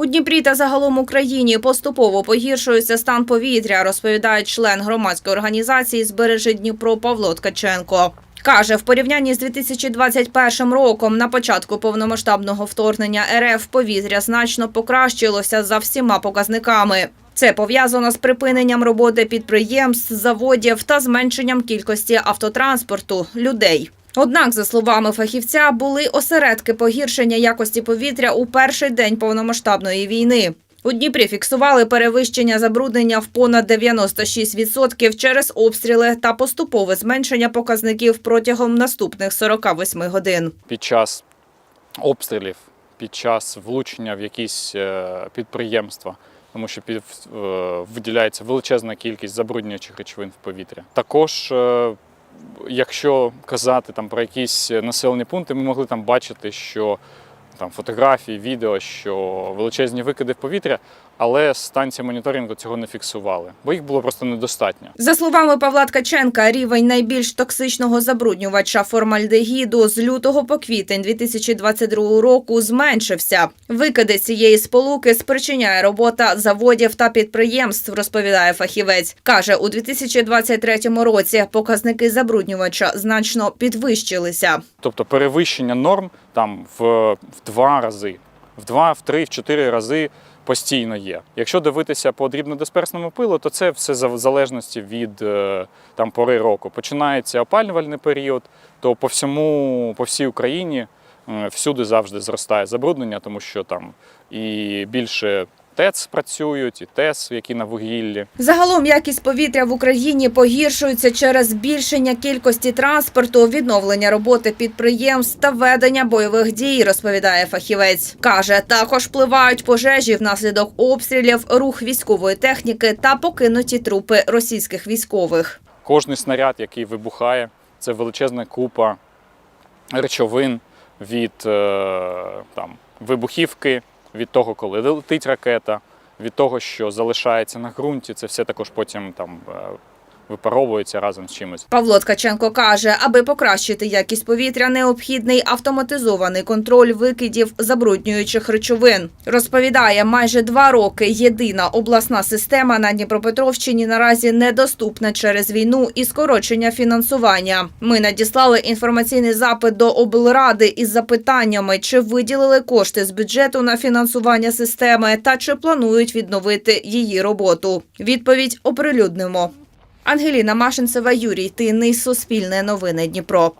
У Дніпрі та загалом Україні поступово погіршується стан повітря, розповідає член громадської організації «Збережи Дніпро» Павло Ткаченко. Каже, в порівнянні з 2021 роком на початку повномасштабного вторгнення РФ повітря значно покращилося за всіма показниками. Це пов'язано з припиненням роботи підприємств, заводів та зменшенням кількості автотранспорту людей. Однак, за словами фахівця, були осередки погіршення якості повітря у перший день повномасштабної війни. У Дніпрі фіксували перевищення забруднення в понад 96% через обстріли та поступове зменшення показників протягом наступних 48 годин. під час обстрілів, під час влучення в якісь е, підприємства, тому що е, виділяється величезна кількість забруднюючих речовин в повітря. Також, е, якщо казати там про якісь населені пункти, ми могли там бачити, що там фотографії, відео, що величезні викиди в повітря, але станції моніторингу цього не фіксували, бо їх було просто недостатньо. За словами Павла Ткаченка, рівень найбільш токсичного забруднювача формальдегіду з лютого по квітень 2022 року зменшився. Викиди цієї сполуки спричиняє робота заводів та підприємств, розповідає фахівець. Каже, у 2023 році показники забруднювача значно підвищилися. Тобто перевищення норм там в, в два рази, в два, в три, в чотири рази постійно є. Якщо дивитися по дрібнодисперсному пилу, то це все в залежності від е, там пори року. Починається опалювальний період, то по всьому, по всій Україні е, всюди завжди зростає забруднення, тому що там і більше ТЕЦ працюють, і ТЕС, які на вугіллі. Загалом якість повітря в Україні погіршується через збільшення кількості транспорту, відновлення роботи підприємств та ведення бойових дій, розповідає фахівець. Каже, також впливають пожежі внаслідок обстрілів, рух військової техніки та покинуті трупи російських військових. Кожний снаряд, який вибухає, це величезна купа речовин від е, там, вибухівки, від того, коли летить ракета, від того, що залишається на ґрунті. Це все також потім там е, випаровується разом з чимось. Павло Ткаченко каже, аби покращити якість повітря, необхідний автоматизований контроль викидів забруднюючих речовин. Розповідає, майже два роки єдина обласна система на Дніпропетровщині наразі недоступна через війну і скорочення фінансування. Ми надіслали інформаційний запит до облради із запитаннями, чи виділили кошти з бюджету на фінансування системи та чи планують відновити її роботу. Відповідь оприлюднимо. Ангеліна Машинцева, Юрій Тинний, Суспільне новини Дніпро.